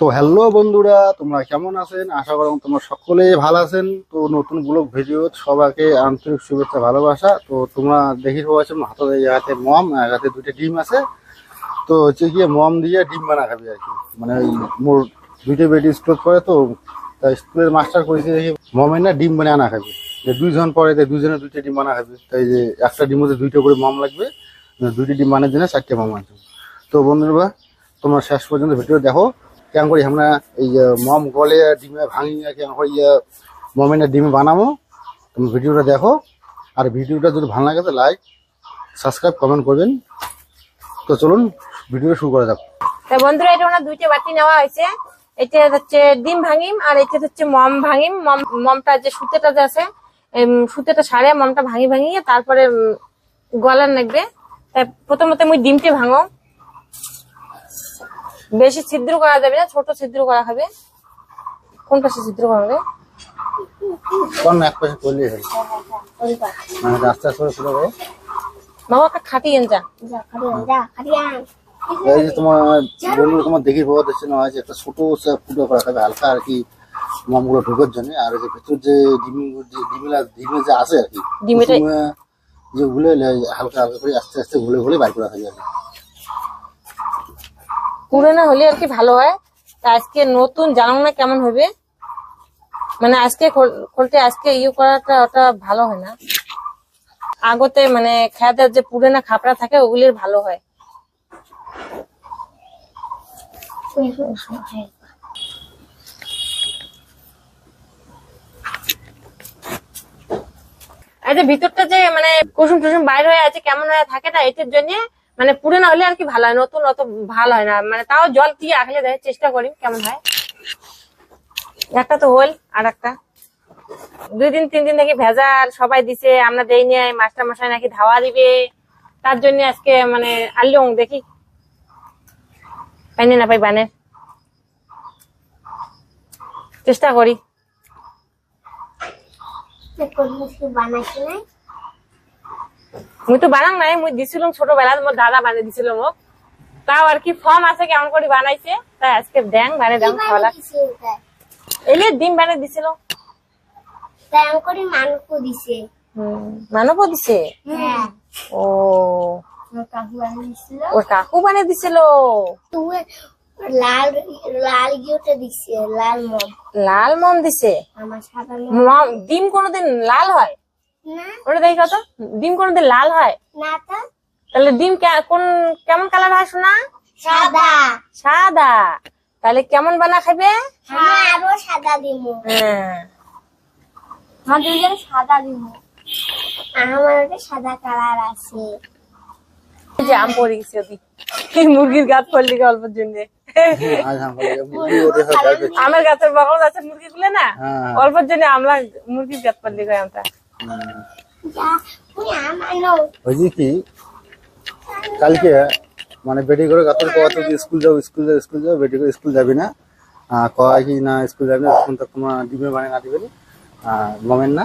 তো হ্যালো বন্ধুরা, তোমরা কেমন আছেন? আশা করি তোমরা সকলেই ভালো আছেন। তো নতুন ব্লগ ভিডিও সবাইকে আন্তরিক শুভেচ্ছা, ভালোবাসা। তো তোমরা দেখি পাচ্ছ হাতে হাতে মম, আর হাতে দুইটা ডিম আছে। তো হচ্ছে গিয়ে মম দিয়ে ডিম বানা খাবি আর কি। মানে মোর দুইটা বেডি স্কুল করে তো, তাই স্কুলের মাস্টার করেছে দেখি, মমের না ডিম বানিয়ে আনা খাবি। যে দুইজন পরে তাই দুজনে দুইটা ডিম বানা খাবি, তাই যে একটা ডিমের মধ্যে দুইটা করে মম লাগবে, দুইটা ডিম বানার জন্য চারটে মম আছে তো বন্ধুরা, তোমরা শেষ পর্যন্ত ভিডিও দেখো। কেমন করি, আমরা এই মম গলে ডিমে ভাঙি কেমন করি মমেনের ডিমে বানাবো, তুমি ভিডিওটা দেখো। আর ভিডিওটা যদি ভালো লাগে তো লাইক সাবস্ক্রাইব কমেন্ট করবেন। তো চলুন, ভিডিওটা শুরু করা যাক। তা বন্ধুরা, এটা ওনার দুইটা বাটি নেওয়া হয়েছে। এটা হচ্ছে ডিম ভাঙিম আর এটা হচ্ছে মম ভাঙিম। মম, মমটা যে সুতেটা যে আছে সুতেটা সারে, মমটা ভাঙি ভাঙিয়ে তারপরে গলার লাগবে তাই প্রথমত মুই ডিমটি ভাঙো। বেশি ছিদ্র করা যাবে না ছোট ছিদ্র করা হবে। কোন পাশে ছিদ্র করা হবে? কোন এক পাশে করলে হয় মানে আস্তে করে শুরু করো বাবা একটা খাটিয়ে যা এই যে তোমার বন্ধু তোমার দেখি পাওয়া যাচ্ছে না আছে একটা ছোট ফুটো করা থাকবে হালকা আর কি মমগুলো ঢোকার জন্য। আর ওই যে ভেতর যে ডিম যে ডিমিলা ডিমে যে আছে আর কি ডিমেটা- যে গুলে হালকা হালকা করে আস্তে আস্তে গুলে গুলে বাইর করা থাকে আর কি। পুরোনো হলে আর কি ভালো হয়। তা আজকে নতুন জানো না কেমন হবে। মানে আজকে খোল- খুলতে আজকে ইয়ে করাটা ওটা ভালো হয় না। আগতে মানে খেয়াদের যে পুরোনো খাপড়া থাকে, ওগুলির ভালো হয়। যে ভিতরটা যে মানে কুসুম টুসুম বাইর হয়ে আছে, কেমন হয়ে থাকে না, এটার জন্য মানে পুরে না হলে আর কি ভালো হয়, নতুন অত ভালো হয় না। মানে তাও জল দিয়ে আখলে দেয় চেষ্টা করি কেমন হয়। একটা তো হল আর একটা। দুই দিন, তিন দিন থেকে ভেজাল, সবাই দিছে, আমরা দেই নাই মাস্টার মশাই নাকি ধাওয়া দিবে। তার জন্য আজকে মানে আনলুম, দেখি। পাইনি না পাই বানে। চেষ্টা করি। মুই তো বানাং নাই মুই দিছিলাম ছোটবেলা মোর দাদা বানিয়ে দিছিল মোক। তাও আর কি ফর্ম আছে কেমন করে বানাইছে তাই আজকে দেন বানিয়ে খাওয়া এলে ডিম বানিয়ে দিছিল। করে মানকো দিছে। হুম মানবও দিছে? হ্যাঁ। ও। কাকু আনিছিল ওর কাকু বানিয়ে দিছিল? লাল লাল গিয়েটা দিছে লাল মম। লাল মম দিছে? আমার সাদা মম ডিম কোনোদিন লাল হয়? ওটা দেখি কত? ডিম কোনোদিন লাল হয়? না তো। তাহলে ডিম কোন কেমন কালার হয় শোনা সাদা। সাদা। তাহলে কেমন বানা খাবে আমি আরও সাদা দিব হ্যাঁ। আমার সাদা দিব আমার সাদা কালার আছে। যে আম পড়ে গেছে এই মুরগির গাছ পড়লি অল্পের জন্য? আমার গাছের বকল গাছের মুরগি গুলো না? হ্যাঁ। অল্পের জন্য আমরা মুরগির গাছ পড়লি গায়ে ওই যে কি? কালকে মানে বেটি করে কাতর কওয়া তো স্কুল যাও স্কুল যাও স্কুল যাও বেটি করে স্কুল যাবি না? কয় কি না স্কুল যাবি না তখন তো তোমার ডিমে মানে না দিবে মমেন না?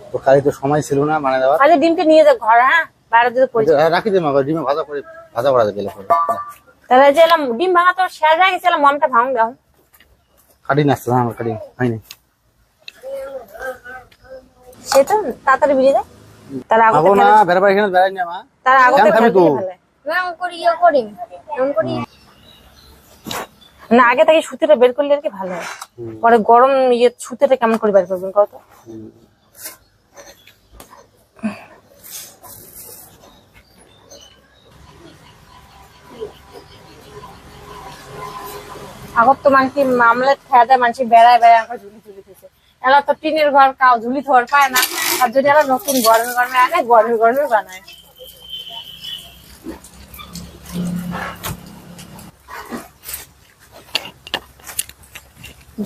তো কালি তো সময় ছিল না মানে দেওয়ার। আচ্ছা ডিমটা নিয়ে যা ঘর হ্যাঁ? বাইরে যদি পড়ে। হ্যাঁ, রাখি দে মা ডিমে ভাজা করে ভাজা করা যাবে তাহলে যে এলাম ডিম ভাঙা তো শেষ হয়ে গেছে মমটা ভাঙ দাও কাটি আমার কাটি হয়নি। সে তো তাড়াতাড়ি বেরিয়ে যায়। তার আগতে খাব না এখানে না মা। তার কেন খাবি তো? করি ইয়ে করি রং করি। না আগে থেকে সুতিটা বের করলে আর কি ভালো হয়। পরে গরম ইয়ে সুতিটা কেমন করে বের করবেন কত আগত তো মানুষ মামলাত খেয়া দেয় মানুষ বেড়ায় বেড়ায় আমাকে ঝুলি ঝুলি এলা তো টিনের ঘর, কাউ ঝুলি থর পায় না। আর যদি এরা নতুন গরমে গরমে আনে গরমে গরমে বানায়।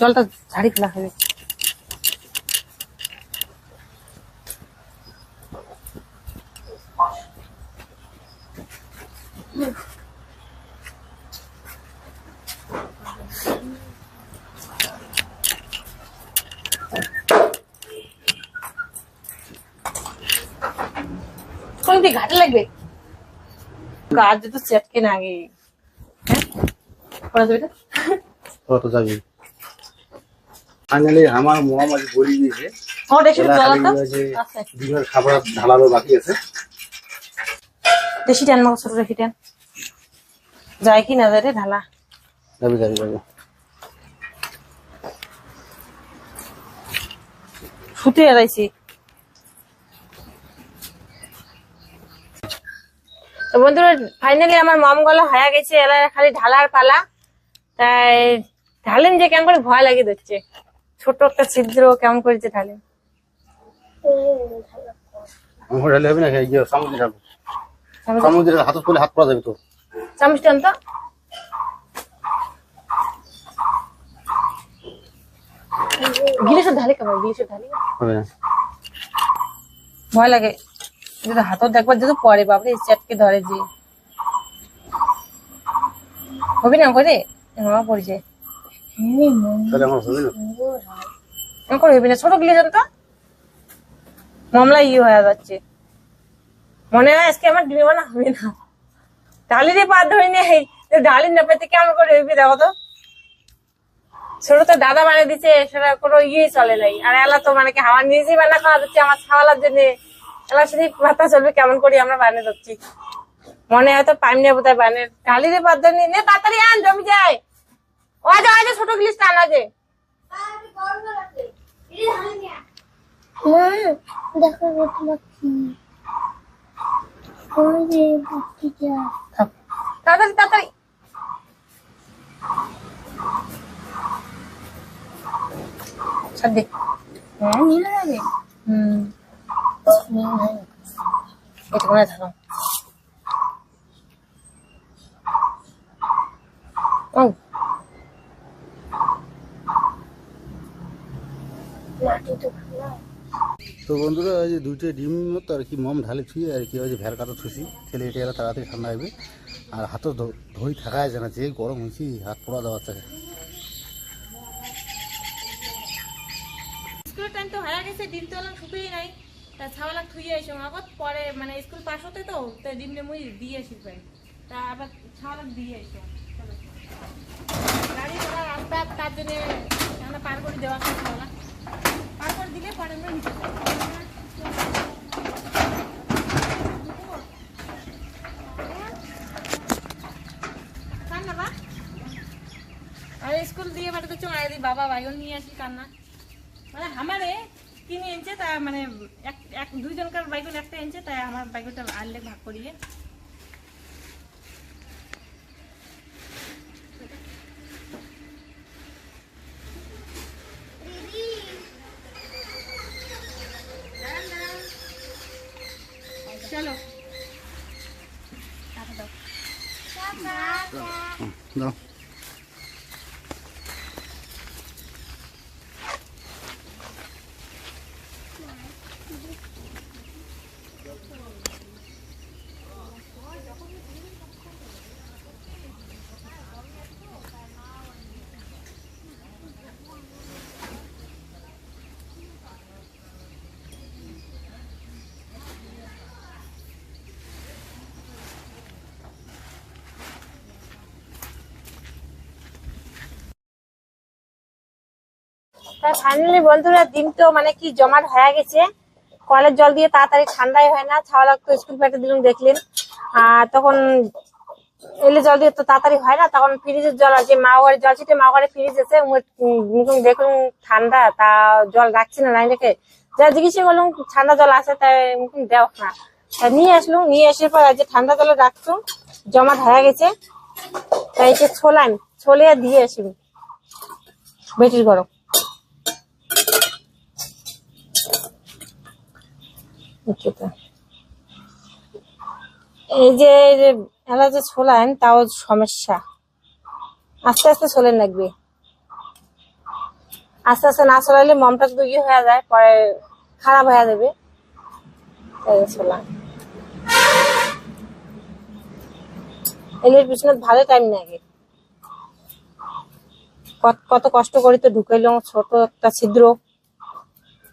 জলটা ঝাড়ি ফেলা কোন ঘাটে লাগবে। গাছ তো চেটকে না আগে। হ্যাঁ? তো যাবি ফাইনালি আমার আজ বলি দিয়েছে। আচ্ছা। খাবার ঢালানো বাকি আছে। দেশি টান মাছ ছোট দেশি টান যায় কি না যায় রে ঢালা। যাবি যাবি যাবি। শুতে এলাইছি বন্ধুরা ফাইনালি আমার মম গলা হয়ে গেছে খালি ঢালার পালা। তাই ঢালেন যে কেমন করে ভয় লাগে দিচ্ছে ছোট একটা ছিদ্র কেমন করেছে ঢালেন ঢালে। হবে না সামুদ্রে ঢালবো। সামুদ্রে হাত করলে হাত পড়া যাবে তো। চামচ টান তো। গিলিসের ঢালে কেমন? ঢালে। ভয় লাগে। যদি হাতও দেখবার যদি পরে বাবরে চ্যাটকে ধরে যে। হবে না করে আমার করে হবে না? ছোট গিলে তো মামলা ইয়ে হয়ে যাচ্ছে। মনে হয় আজকে আমার ডিমে বানা হবে না। পা ধরে নেই ডালির না পেতে কেমন করে হইবে দেখো তো। ছোট তো দাদা বানিয়ে দিচ্ছে সেটা কোনো ইয়ে চলে নাই। আর এলা তো মানে কি হাওয়া নিজেই বানা খাওয়া যাচ্ছে আমার খাওয়ালার জন্য। এলা শুধু পাতা চলবে কেমন করি আমরা বানিয়ে যাচ্ছি। মনে হয় তো পাইম নেই বোধহয় বানিয়ে ডালিরে পা ধরে নিয়ে নে তাড়াতাড়ি আন জমি যায় ও যা ছোট গিলিস টান আছে মা দেখো কত পাখি ওই যে। পাখিটা তাড়াতাড়ি তাড়াতাড়ি। ছাড় দে। হ্যাঁ নীল লাগে হুম। নীল লাগে এটা মনে থাকো তো বন্ধুরা যে দুইটা ডিম তো আর কি মম ঢালে ছুঁয়ে আর কি ওই যে ভেড় কাটা ছুঁছি ছেলে এটা এলা তাড়াতাড়ি ঠান্ডা হবে আর হাতও ধই থাকা যায় না, যে গরম হয়েছি হাত পোড়া দেওয়ার থেকে ডিম তো শুকিয়ে নাই। তা ছাওয়ালা থুয়ে এসে আগত পরে মানে স্কুল পাশ হতে তো, তা ডিমটা মুই দিয়ে আসি পাই তা আবার ছাওয়ালা দিয়ে চলো। গাড়ি ঘোড়া রাস্তা, তার জন্য আমরা পার করে দেওয়া ছাওয়ালা পার করে দিলে পরে আমরা আর স্কুল দিয়ে পাঠাতে চলে বাবা বাইগন নিয়ে আসি কান্না। মানে আমারে কিনে এনেছে তা মানে এক এক দুইজনকার বাইগুন একটা এনেছে তাই আমার বাইগুনটা আনলে ভাগ করিয়ে। চলো। দাও। দাও ফাইনালি বন্ধুরা ডিম তো মানে কি জমাট হয়ে গেছে। কলের জল দিয়ে তাড়াতাড়ি ঠান্ডাই হয় না ছাওয়ালা তো স্কুল প্যাকে দিলাম, দেখলেন। আর তখন এলে জল দিয়ে তো তাড়াতাড়ি হয় না, তখন ফ্রিজের জল আছে মা জল ছিটে মা ঘরে ফ্রিজ আছে দেখুন ঠান্ডা, তা জল রাখছি না নাই রেখে যা জিজ্ঞেস করলাম, ঠান্ডা জল আছে? তাই মুখুন দেও না। তা নিয়ে আসলুম, নিয়ে আসার পর যে ঠান্ডা জলে রাখছো, জমাট হয়ে গেছে। তাই যে ছোলাম ছোলে দিয়ে আসি বেটির গরম উচ্চতা। এই যে এই যে ছোলান তাও সমস্যা। আস্তে আস্তে ছোলেন লাগবে। আস্তে আস্তে না ছোলাইলে মমটা যদি ইয়ে হয়ে যায়, পরে খারাপ হয়ে যাবে। তাই ছোলা এলের পিছনে ভালো টাইম লাগে কত- কত কষ্ট করে তো ঢুকাইলাম ছোট একটা ছিদ্র।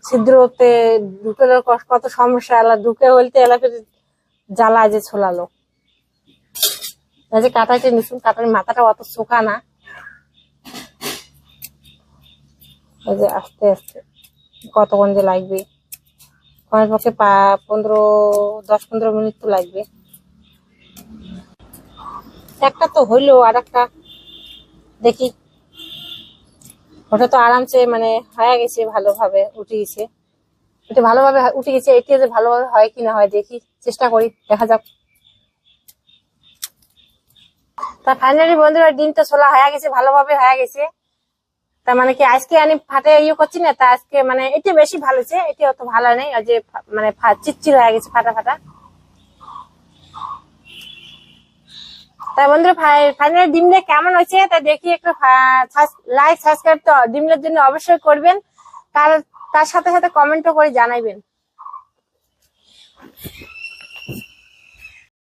ছিদ্রতে ঢুকে কত সমস্যা, এলা ঢুকে হইতে এলাকে জ্বালা যে ছোলালো। যে কাটাইতে নিশুন কাটার মাথাটা অত শোকা না। যে আস্তে আস্তে কতক্ষণ যে লাগবে? কমের পক্ষে পনেরো, দশ পনেরো মিনিট তো লাগবে। একটা তো হইল আর একটা দেখি ওটা তো আরামসে মানে হয়ে গেছে ভালোভাবে উঠে গেছে এটা ভালোভাবে উঠে গেছে, এটা যে ভালোভাবে হয় কি না হয় দেখি, চেষ্টা করি, দেখা যাক। তা ফাইনালি বন্ধুরা, ডিমটা ছোলা হয়ে গেছে, ভালোভাবে হয়ে গেছে। তার মানে কি আজকে আমি ফাটে ইয়ে করছি না, তা আজকে মানে এটা বেশি ভালো হয়েছে এটা অত ভালো নেই যে মানে চিটচির হয়ে গেছে ফাটা ফাটা। তাই বন্ধুরা ফাইনাল ডিমলে কেমন হয়েছে তা দেখি একটু লাইক সাবস্ক্রাইব তো ডিমলের জন্য অবশ্যই করবেন। তার তার সাথে সাথে কমেন্টও করে জানাইবেন।